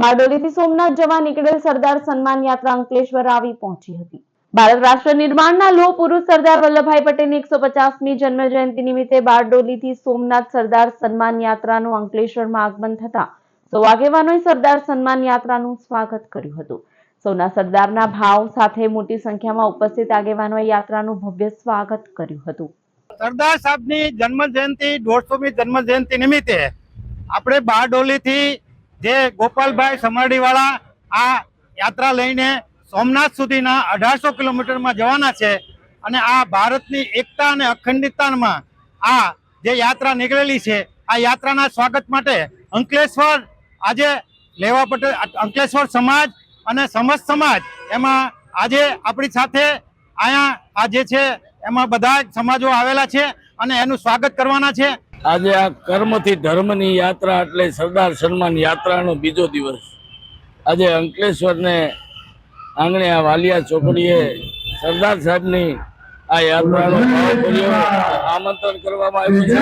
બારડોલીથી સોમનાથ જવા નીકળેલ સરદાર સન્માન યાત્રા અંકલેશ્વર આવી પહોંચી હતી. ભારત રાષ્ટ્ર નિર્માણના લોહ પુરુષ સરદાર વલ્લભભાઈ પટેલની એકસો પચાસમી જન્મ જયંતિ નિમિત્તે બારડોલીથી સોમનાથ સરદાર સન્માન યાત્રાનું અંકલેશ્વરમાં આગમન થતા સૌ આગેવાનોએ સરદાર સન્માન યાત્રાનું સ્વાગત કર્યું હતું. સૌના સરદારના ભાવ સાથે મોટી સંખ્યામાં ઉપસ્થિત આગેવાનોએ યાત્રાનું ભવ્ય સ્વાગત કર્યું હતું. સરદાર સાહેબની જન્મ જયંતિ દોઢસોમી જન્મ જયંતિ નિમિત્તે આપણે બારડોલીથી જે ગોપાલભાઈ સમરડીવાળા આ યાત્રા લઈને સોમનાથ સુધીના અઢારસો કિલોમીટરમાં જવાના છે અને આ ભારતની એકતા અને અખંડિતતામાં આ જે યાત્રા નીકળેલી છે, આ યાત્રાના સ્વાગત માટે અંકલેશ્વર આજે લેવા પટેલ, અંકલેશ્વર સમાજ અને સમસ્ત સમાજ એમાં આજે આપણી સાથે અહીંયા આ જે છે, એમાં બધા સમાજો આવેલા છે અને એનું સ્વાગત કરવાના છે. આજે આ કર્મથી ધર્મની યાત્રા એટલે સરદાર સન્માન યાત્રાનો બીજો દિવસ. આજે અંકલેશ્વરને આંગણે આ વાલિયા ચોકડીએ સરદાર સાહેબની આ યાત્રાનો આમંત્રણ કરવામાં આવ્યું છે.